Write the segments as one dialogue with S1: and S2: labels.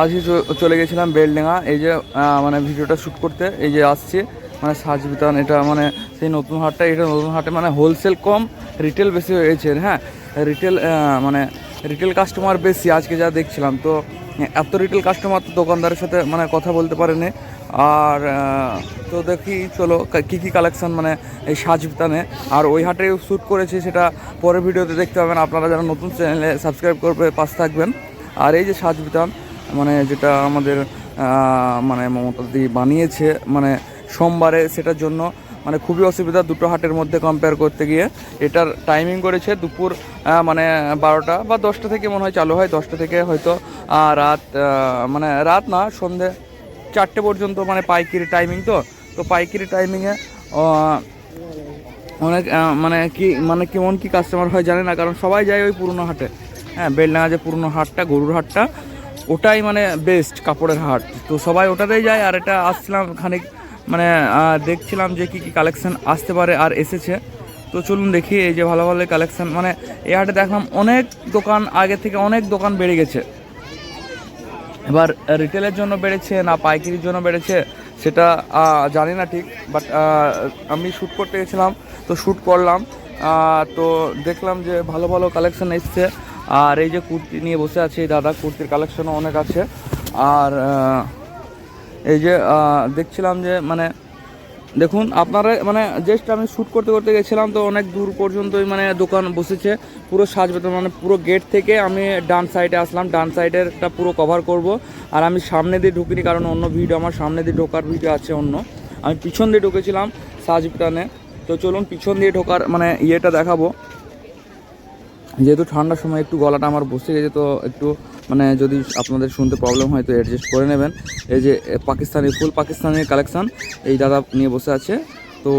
S1: আজকে চলে গেছিলাম বেলডেঙা এই যে মানে ভিডিওটা শ্যুট করতে, এই যে আসছে মানে সাজ বিতান এটা মানে সেই নতুন হাটটা, এটা নতুন হাটে মানে হোলসেল কম রিটেল বেশি হয়েছে হ্যাঁ? রিটেল মানে রিটেল কাস্টমার বেশি, আজকে যা দেখছিলাম। তো, এত রিটেল কাস্টমার তো দোকানদারের সাথে মানে কথা বলতে পারেনি। আর তো দেখি, চলো, কী কী কালেকশান মানে এই সাজ বিতানে আর ওই হাটে শ্যুট করেছি, সেটা পরের ভিডিওতে দেখতে পাবেন। আপনারা যারা নতুন চ্যানেলে সাবস্ক্রাইব করবে, পাশ থাকবেন। আর এই যে সাজ বিতান মানে যেটা আমাদের মানে মমতাদি বানিয়েছে মানে সোমবারে সেটার জন্য মানে খুবই অসুবিধা দুটো হাটের মধ্যে কম্পেয়ার করতে গিয়ে। এটার টাইমিং করেছে দুপুর মানে বারোটা বা দশটা থেকে মনে হয় চালু হয়, দশটা থেকে হয়তো রাত মানে রাত না, সন্ধে চারটে পর্যন্ত মানে পাইকারি টাইমিং তো। তো পাইকারি টাইমিংয়ে অনেক মানে কি মানে কেমন কি কাস্টমার হয় জানে না, কারণ সবাই যায় ওই পুরনো হাটে। হ্যাঁ বেলডাঙা যে পুরনো হাটটা, গরুর হাটটা ওটাই মানে বেস্ট কাপড়ের হাট তো সবাই ওটাতেই যায়, আর এটা আসছিলাম খানিক মানে দেখছিলাম যে কি কি কালেকশন আসতে পারে আর এসেছে। তো চলুন দেখি এই যে ভালো ভালো কালেকশন মানে এই হাটে দেখলাম অনেক দোকান, আগে থেকে অনেক দোকান বেড়ে গেছে। এবার রিটেলের জন্য বেড়েছে না পাইকারির জন্য বেড়েছে, সেটা জানি না ঠিক বাট আমি শ্যুট করতে গেছিলাম, তো শ্যুট করলাম। তো দেখলাম যে ভালো ভালো কালেকশন এসছে। আর এই যে কুর্তি নিয়ে বসে আছে এই দাদা, কুর্তির কালেকশনও অনেক আছে। আর এই যে দেখছিলাম যে মানে দেখুন, আপনারা মানে জাস্ট আমি শ্যুট করতে করতে গেছিলাম, তো অনেক দূর পর্যন্তই মানে দোকান বসেছে, পুরো সাজবে মানে পুরো গেট থেকে আমি ডান সাইডে আসলাম, ডান সাইডেরটা পুরো কভার করব, আর আমি সামনে দিয়ে ঢুকিনি, কারণ অন্য ভিডিও আমার সামনে দিয়ে ঢোকার ভিডিও আছে অন্য। আমি পিছন দিয়ে ঢুকেছিলাম সাজবিটানে তো চলুন, পিছন দিয়ে ঢোকার মানে ইয়েটা দেখাবো। যেহেতু ঠান্ডার সময় একটু গলাটা আমার বসে গেছে, তো একটু মানে যদি আপনাদের শুনতে প্রবলেম হয় তো অ্যাডজাস্ট করে নেবেন। এই যে পাকিস্তানি ফুল পাকিস্তানি কালেকশান এই দাদা নিয়ে বসে আছে। তো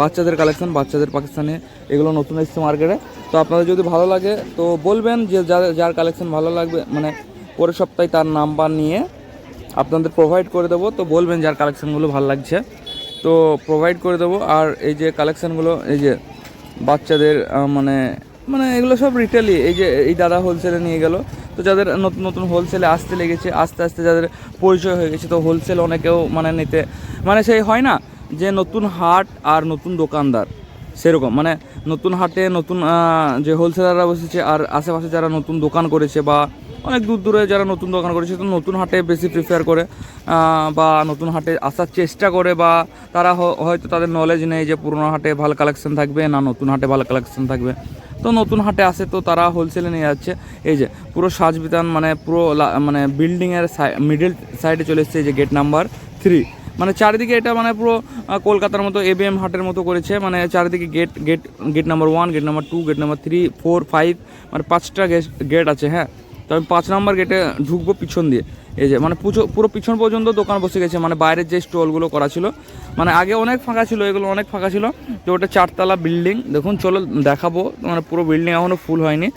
S1: বাচ্চাদের কালেকশান বাচ্চাদের পাকিস্তানে, এগুলো নতুন এসছে মার্কেটে তো আপনাদের যদি ভালো লাগে, তো বলবেন যে যার যার কালেকশান ভালো লাগবে মানে পরের সপ্তাহে তার নাম্বার নিয়ে আপনাদের প্রোভাইড করে দেবো। তো বলবেন যার কালেকশানগুলো ভালো লাগছে। তো প্রোভাইড করে দেবো। আর এই যে কালেকশানগুলো এই যে বাচ্চাদের মানে মানে এগুলো সব রিটেলই এই যে এই দাদা হোলসেলে নিয়ে গেল। তো যাদের নতুন নতুন হোলসেলে আসতে লেগেছে, আস্তে আস্তে যাদের পরিচয় হয়ে গেছে, তো হোলসেল অনেকেও মানে নিতে মানে সেই হয় না যে নতুন হাট আর নতুন দোকানদার, সেরকম। মানে নতুন হাটে নতুন যে হোলসেলাররা বসেছে আর আশেপাশে যারা নতুন দোকান করেছে বা অনেক দূর দূরে যারা নতুন দোকান করেছে, তো নতুন হাটে বেশি প্রিফার করে বা নতুন হাটে আসার চেষ্টা করে বা তারা হয়তো তাদের নলেজ নেই যে পুরোনো হাটে ভালো কালেকশন থাকবে না নতুন হাটে ভালো কালেকশন থাকবে। তো নতুন হাটে আসে তো তারা হোলসেলে নিয়ে যাচ্ছে। এই যে, পুরো সাজবিতান মানে পুরো মানে বিল্ডিংয়ের মিডল সাইডে চলে এসছে এই যে গেট নাম্বার থ্রি মানে চারিদিকে এটা মানে পুরো কলকাতার মতো এবিএম হাটের মতো করেছে। মানে চারিদিকে gate gate gate number one gate number two gate number three four five মানে পাঁচটা গেট আছে হ্যাঁ। তো আমি পাঁচ নাম্বার গেটে ঢুকবো পিছন দিয়ে। এই যে মানে পুজো, পুরো পিছন পর্যন্ত দোকান বসে গেছে মানে বাইরের যে স্টলগুলো করা ছিল। মানে আগে অনেক ফাঁকা ছিল, এগুলো অনেক ফাঁকা ছিল। তো ওটা চারতলা বিল্ডিং, দেখুন, চলো দেখাবো। মানে পুরো বিল্ডিং এখনও ফুল হয়নি।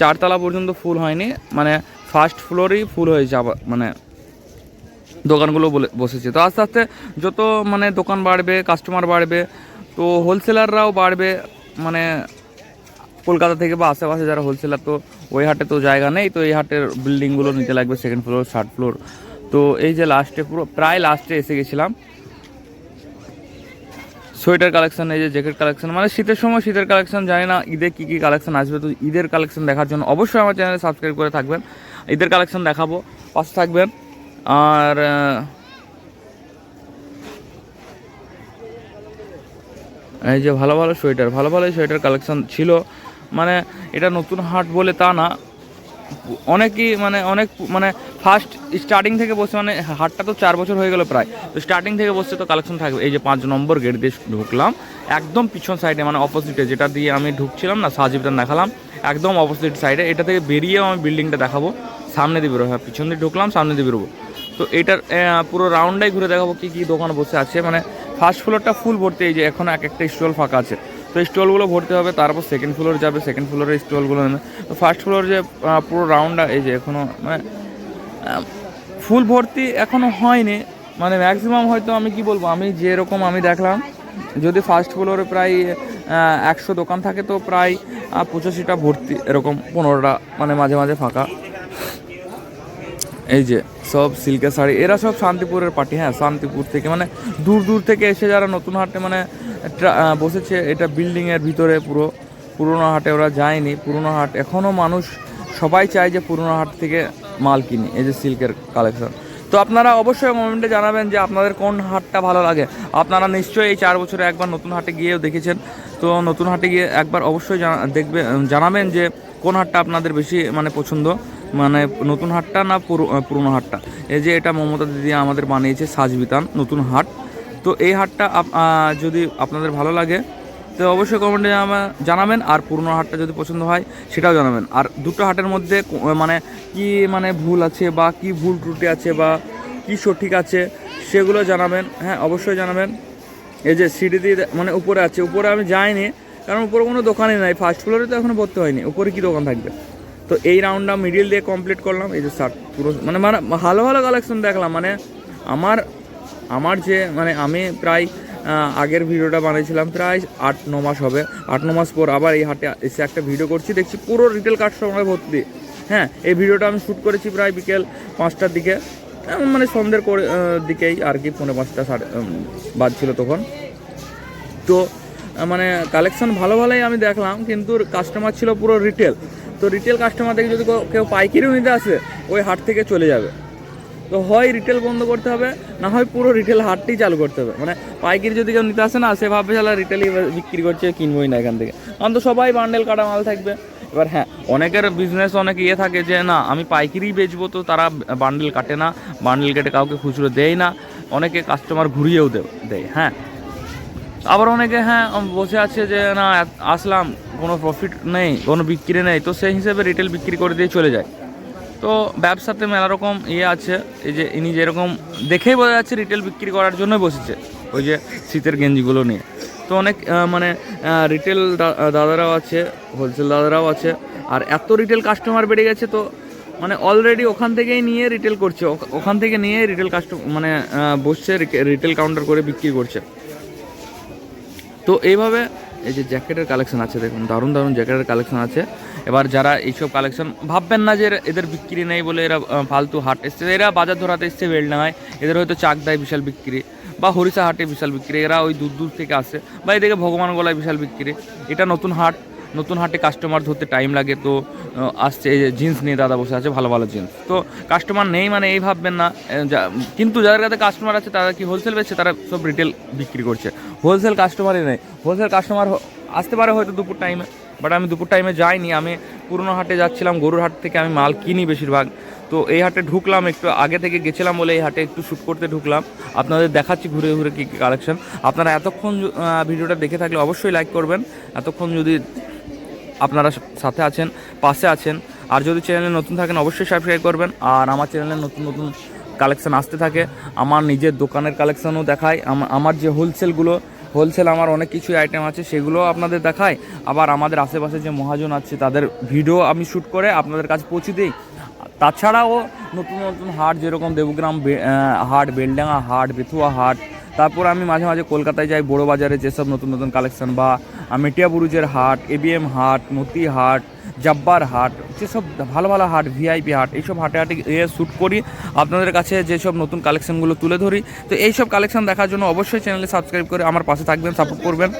S1: চারতলা পর্যন্ত ফুল হয়নি। মানে ফার্স্ট ফ্লোরেই ফুল হয়েছে আবার মানে দোকানগুলো বলে, বসেছে। তো আস্তে আস্তে যত মানে দোকান বাড়বে কাস্টমার বাড়বে, তো হোলসেলাররাও বাড়বে। মানে কলকাতা থেকে বা আশেপাশে যারা হোলসেলার তো ওই হাটে তো জায়গা নেই, তো এই হাটের বিল্ডিংগুলো নিতে লাগবে সেকেন্ড ফ্লোর থার্ড ফ্লোর তো এই যে লাস্টে পুরো, প্রায় লাস্টে এসে গেছিলাম। সোয়েটার কালেকশন এই যে জ্যাকেট কালেকশন মানে শীতের সময় শীতের কালেকশন জানি না ঈদে কী কী কালেকশন আসবে, তো ঈদের কালেকশন দেখার জন্য অবশ্যই আমার চ্যানেলে সাবস্ক্রাইব করে থাকবেন। ঈদের কালেকশন দেখাবো, পাশে থাকবেন। আর এই যে ভালো ভালো সোয়েটার ভালো ভালো সোয়েটার কালেকশন ছিল। মানে এটা নতুন হাট বলে তা না। অনেকই মানে অনেক মানে ফার্স্ট স্টার্টিং থেকে বসে মানে হাটটা তো চার বছর হয়ে গেল প্রায়। তো স্টার্টিং থেকে বসে তো কালেকশন থাকবে। এই যে পাঁচ নম্বর গেট দিয়ে ঢুকলাম, একদম পিছন সাইডে মানে অপোজিটে যেটা দিয়ে আমি ঢুকছিলাম না, সাজিবটা দেখালাম, একদম অপোজিট সাইডে এটা থেকে বেরিয়েও আমি বিল্ডিংটা দেখাবো। সামনে দিয়ে বেরোবো হ্যাঁ পিছন দিয়ে ঢুকলাম, সামনে দিয়ে বেরোবো। তো এটার পুরো রাউন্ডটাই ঘুরে দেখাবো কী কী দোকান বসে আছে। মানে ফার্স্ট ফ্লোরটা ফুল ভর্তি, এই যে এখন এক একটা স্টল ফাঁকা আছে। তো স্টলগুলো ভর্তি হবে, তারপর সেকেন্ড ফ্লোর যাবে সেকেন্ড ফ্লোরের স্টলগুলো নেবে। তো ফার্স্ট ফ্লোর যে পুরো রাউন্ডটা এই যে এখনও মানে ফুল ভর্তি এখনও হয়নি। মানে ম্যাক্সিমাম হয়তো আমি কি বলব, আমি যেরকম আমি দেখলাম, যদি ফার্স্ট ফ্লোরে প্রায় একশো দোকান থাকে, তো প্রায় পঁচাশিটা ভর্তি, এরকম পনেরোটা মানে মাঝে মাঝে ফাঁকা। এই যে সব সিল্কের শাড়ি, এরা সব শান্তিপুরের পার্টি হ্যাঁ শান্তিপুর থেকে মানে দূর দূর থেকে এসে যারা নতুন হাটে মানে বসেছে, এটা বিল্ডিংয়ের ভিতরে পুরো, পুরনো হাটে ওরা যায়নি, পুরনো হাট এখনও মানুষ সবাই চায় যে পুরনো হাট থেকে মাল কিনি, এই যে সিল্কের কালেকশন তো আপনারা অবশ্যই কমেন্টে জানাবেন যে আপনাদের কোন হাটটা ভালো লাগে। আপনারা নিশ্চয়ই এই চার বছরে একবার নতুন হাটে গিয়েও দেখেছেন। তো নতুন হাটে গিয়ে একবার অবশ্যই দেখবে জানাবেন যে কোন হাটটা আপনাদের বেশি মানে পছন্দ। মানে নতুন হাটটা না পুরো- পুরনো হাটটা? এই যে এটা মমতা দিদি আমাদের বানিয়েছে সাজবিতান, নতুন হাট। তো এই হাটটা যদি আপনাদের ভালো লাগে, তো অবশ্যই কমেন্টে জানাবেন, আর পুরনো হাটটা যদি পছন্দ হয়, সেটাও জানাবেন। আর দুটো হাটের মধ্যে মানে কি মানে ভুল আছে, বা কি ভুল ত্রুটি আছে, বা কি সঠিক আছে, সেগুলো জানাবেন। হ্যাঁ অবশ্যই জানাবেন। এই যে সিঁড়ি দিয়ে মানে উপরে আছে। উপরে আমি যাইনি, কারণ উপরে কোনো দোকানই নাই। ফার্স্ট ফ্লোরে তো এখনও ভর্তি হয়নি। উপরে কি দোকান থাকবে? তো এই রাউন্ডটা মিডিল দিয়ে কমপ্লিট করলাম। এই যে শার্ট পুরো মানে মানে ভালো ভালো কালেকশন দেখলাম। মানে আমার আমার যে মানে আমি প্রায় আগের ভিডিওটা বানিয়েছিলাম, প্রায় আট ন মাস হবে। আট ন মাস পর আবার এই হাটে এসে একটা ভিডিও করছি। দেখছি পুরো রিটেল কাস্টমার ভর্তি। হ্যাঁ এই ভিডিওটা আমি শ্যুট করেছি প্রায় বিকেল পাঁচটার দিকে। মানে সন্ধ্যের করে দিকেই আর কি পৌনে পাঁচটা সাড়ে বাজছিল তখন। তো মানে কালেকশন ভালো ভালোই আমি দেখলাম, কিন্তু কাস্টমার ছিল পুরো রিটেল তো রিটেল কাস্টমার থেকে যদি কেউ- পাইকারিও নিতে আসে, ওই হাট থেকে চলে যাবে। তো হয় রিটেল বন্ধ করতে হবে, না হয় পুরো রিটেল হাটটি চালু করতে হবে। মানে পাইকারি যদি কেউ নিতে আসে না, সে ভাববে চালা রিটেলই বিক্রি করছে, কিনবোই না এখান থেকে। কারণ তো সবাই বান্ডেল কাটা মাল থাকবে। এবার হ্যাঁ অনেকের বিজনেস অনেক ইয়ে থাকে যে, না, আমি পাইকারি বেচবো। তো তারা বান্ডেল কাটে না বান্ডেল কেটে কাউকে খুচরো দেয় না। অনেকে কাস্টমার ঘুরিয়েও দেয় হ্যাঁ। আবার অনেকে হ্যাঁ বসে আছে যে, না আসলাম, কোনো প্রফিট নেই, কোনো বিক্রি নেই। তো সেই হিসেবে রিটেল বিক্রি করে দিয়ে চলে যায়। তো ব্যবসাতে মেলা রকম ইয়ে আছে, এই যে ইনি যেরকম দেখেই বোঝা যাচ্ছে রিটেল বিক্রি করার জন্যই বসেছে, ওই যে শীতের গেঞ্জিগুলো নিয়ে। তো অনেক মানে রিটেল দাদারাও আছে হোলসেল দাদারাও আছে, আর এত রিটেল কাস্টমার বেড়ে গেছে তো মানে অলরেডি ওখান থেকেই নিয়ে রিটেল করছে, ওখ- ওখান থেকে নিয়ে রিটেল কাস্টম মানে বসছে রিটেল কাউন্টার করে বিক্রি করছে। তো এইভাবে এই যে জ্যাকেটের কালেকশন আছে, দেখুন, দারুণ দারুণ জ্যাকেটের কালেকশন আছে। এবার যারা এইসব কালেকশন ভাববেন না যে এদের বিক্রি নেই বলে এরা ফালতু হাট এসছে। এরা বাজার ধরাতে এসছে বেলডাঙায়, এদের হয়তো চাক দেয় বিশাল বিক্রি, বা হরিষা হাটে বিশাল বিক্রি, এরা ওই দূর দূর থেকে আসে, বা এদিকে ভগবান গলায় বিশাল বিক্রি। এটা নতুন হাট নতুন হাটে কাস্টমার ধরতে টাইম লাগে তো আসছে এই যে জিন্স নিয়ে দাদা বসে আছে, ভালো ভালো জিন্স তো কাস্টমার নেই মানে এই ভাববেন না কিন্তু যাদের কাছে কাস্টমার আছে, তারা কি হোলসেল বেচছে? তারা সব রিটেল বিক্রি করছে। হোলসেল কাস্টমারই নেই। হোলসেল কাস্টমার আসতে পারে হয়তো দুপুর টাইমে বাট আমি দুপুর টাইমে যাইনি। আমি পুরনো হাটে যাচ্ছিলাম, গরুর হাট থেকে আমি মাল কিনি বেশিরভাগ। তো এই হাটে ঢুকলাম একটু আগে থেকে গেছিলাম বলে এই হাটে একটু শ্যুট করতে ঢুকলাম। আপনাদের দেখাচ্ছি ঘুরে ঘুরে কী কী কালেকশন আপনারা এতক্ষণ ভিডিওটা দেখে থাকলে অবশ্যই লাইক করবেন। এতক্ষণ যদি আপনারা সাথে আছেন, পাশে আছেন। আর যদি চ্যানেলে নতুন থাকেন, অবশ্যই সাবস্ক্রাইব করবেন। আর আমার চ্যানেলে নতুন নতুন কালেকশান আসতে থাকে, আমার নিজের দোকানের কালেকশানও দেখায় আমা- আমার যে হোলসেলগুলো হোলসেল আমার অনেক কিছু আইটেম আছে সেগুলো আপনাদের দেখায় আবার আমাদের আশেপাশে যে মহাজন আছে, তাদের ভিডিও আমি শ্যুট করে আপনাদের কাছে পৌঁছে দিই। তাছাড়াও নতুন নতুন হাট, যেরকম দেবগ্রাম হাট, বেলডাঙ্গা হাট, বেথুয়া হাট, তারপর আমি মাঝে মাঝে কলকাতায় যাই বড় বাজারে যেসব নতুন নতুন কালেকশন বা মেটিয়াবুরুজের হাট এবিএম হাট, মতি হাট, জব্বার হাট, যেসব ভালো ভালো হাট, ভিআইপি হাট, এইসব হাটে হাটে গিয়ে শ্যুট করি। আপনাদের কাছে যেসব নতুন কালেকশনগুলো তুলে ধরি, তো এইসব কালেকশান দেখার জন্য অবশ্যই চ্যানেলে সাবস্ক্রাইব করে আমার পাশে থাকবেন, সাপোর্ট করবেন,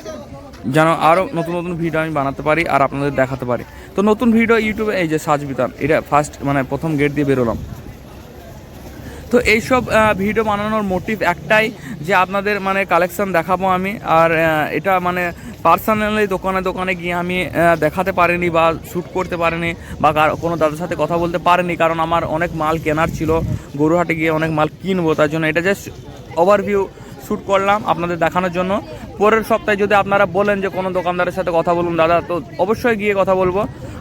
S1: যেন আরও নতুন নতুন ভিডিও আমি বানাতে পারি আর আপনাদের দেখাতে পারি। তো নতুন ভিডিও ইউটিউবে এই যে সাজবিতান, এটা ফার্স্ট মানে প্রথম গেট দিয়ে বেরোলাম। তো এইসব ভিডিও বানানোর মোটিভ একটাই যে আপনাদের মানে কালেকশন দেখাবো আমি। আর এটা মানে পার্সোনালি দোকানে দোকানে গিয়ে আমি দেখাতে পারিনি বা শ্যুট করতে পারিনি বা কোনো দাদার সাথে কথা বলতে পারিনি, কারণ আমার অনেক মাল কেনার ছিল। গরুহাটে গিয়ে অনেক মাল কিনবো, তার জন্য এটা জাস্ট ওভারভিউ শ্যুট করলাম আপনাদের দেখানোর জন্য। পরের সপ্তাহে যদি আপনারা বলেন যে কোনো দোকানদারের সাথে কথা বলুন, দাদা, তো অবশ্যই গিয়ে কথা বলব।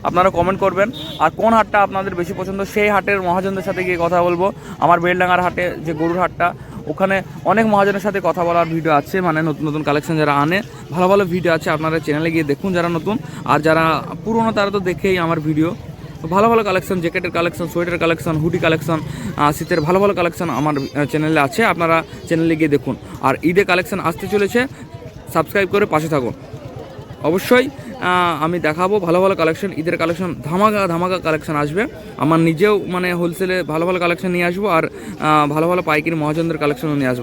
S1: আপনারা কমেন্ট করবেন। আর কোন হাটটা আপনাদের বেশি পছন্দ, সেই হাটের মহাজনদের সাথে গিয়ে কথা বলব। আমার বেলডাঙ্গার হাটে যে গরুর হাটটা, ওখানে অনেক মহাজনের সাথে কথা বলার ভিডিও আছে মানে নতুন নতুন কালেকশন যারা আনে, ভালো ভালো ভিডিও আছে, আপনারা চ্যানেলে গিয়ে দেখুন যারা নতুন। আর যারা পুরনো, তারা তো দেখেই আমার ভিডিও ভালো ভালো কালেকশন জ্যাকেটের collection sweater collection hoodie collection শীতের ভালো ভালো কালেকশন আমার চ্যানেলে আছে, আপনারা চ্যানেলে গিয়ে দেখুন। আর ঈদে কালেকশন আসতে চলেছে সাবস্ক্রাইব করে পাশে থাকুন। অবশ্যই আমি দেখাবো ভালো ভালো কালেকশন ঈদের কালেকশন ধামাকা ধামাকা কালেকশন আসবে। আমার নিজেও মানে হোলসেলে ভালো ভালো কালেকশন নিয়ে আসব আর ভালো ভালো পাইকারি মহাজনদের কালেকশনও নিয়ে আসব।